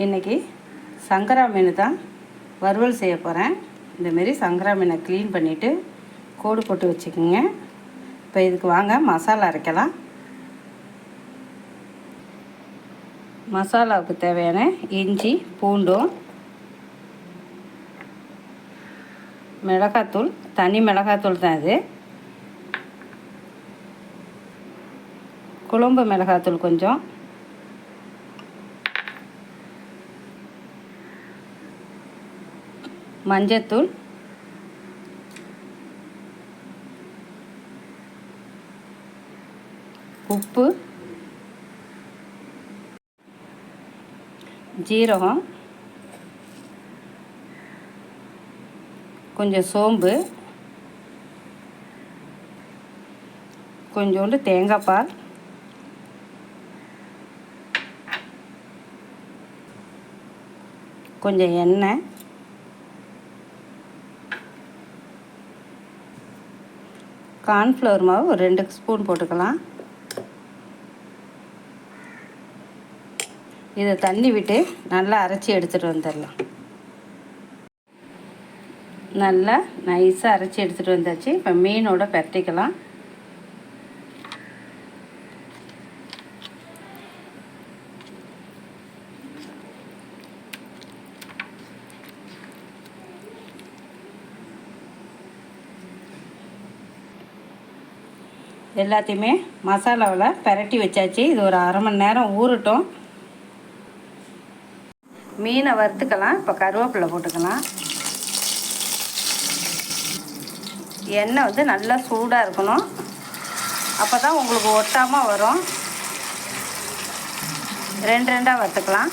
இன்றைக்கி சங்கரா மீன் தான் வறுவல் செய்ய போகிறேன் இந்தமாரி சங்கரா மீனை க்ளீன் பண்ணிவிட்டு கோடு போட்டு வச்சுக்கோங்க. இப்போ இதுக்கு வாங்க மசாலா அரைக்கலாம். மசாலாவுக்கு தேவையான இஞ்சி பூண்டும் மிளகாத்தூள் தனி மிளகாத்தூள் தான் இது. குழம்பு மிளகாத்தூள் கொஞ்சம். மஞ்சத்தூள். உப்பு. ஜீரகம். கொஞ்சம் சோம்பு. கொஞ்சோண்டு தேங்காய் பால். கொஞ்சம் எண்ணெய். கார்ன்ஃப்ளவர் மாவு ஒரு ரெண்டு ஸ்பூன் போட்டுக்கலாம். இதை தண்ணி விட்டு நல்லா அரைச்சி எடுத்துகிட்டு வந்துடலாம். நல்லா நைஸாக அரைச்சி எடுத்துகிட்டு வந்தாச்சு. இப்போ மீனோட பரட்டிக்கலாம். எல்லாத்தையுமே மசாலாவில் பரட்டி வச்சாச்சு. இது ஒரு அரை மணி நேரம் ஊறட்டும். மீனை வறுத்துக்கலாம். இப்போ கருவேப்பிலை போட்டுக்கலாம். எண்ணெய் வந்து நல்லா சூடாக இருக்கணும். அப்போ தான் உங்களுக்கு ஒட்டாமல் வரும். ரெண்டு ரெண்டாக வறுத்துக்கலாம்.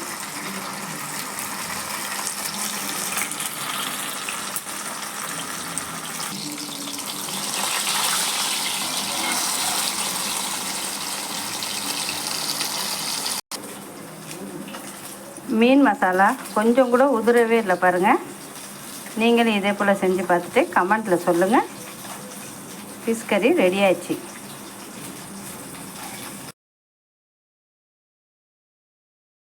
மீன் மசாலா கொஞ்சம் கூட உதிரவே இல்லை பாருங்கள் நீங்களும் இதே போல் செஞ்சு பார்த்துட்டு கமெண்ட்டில் சொல்லுங்கள் ஃபிஷ் கறி ரெடி ஆயிடுச்சு.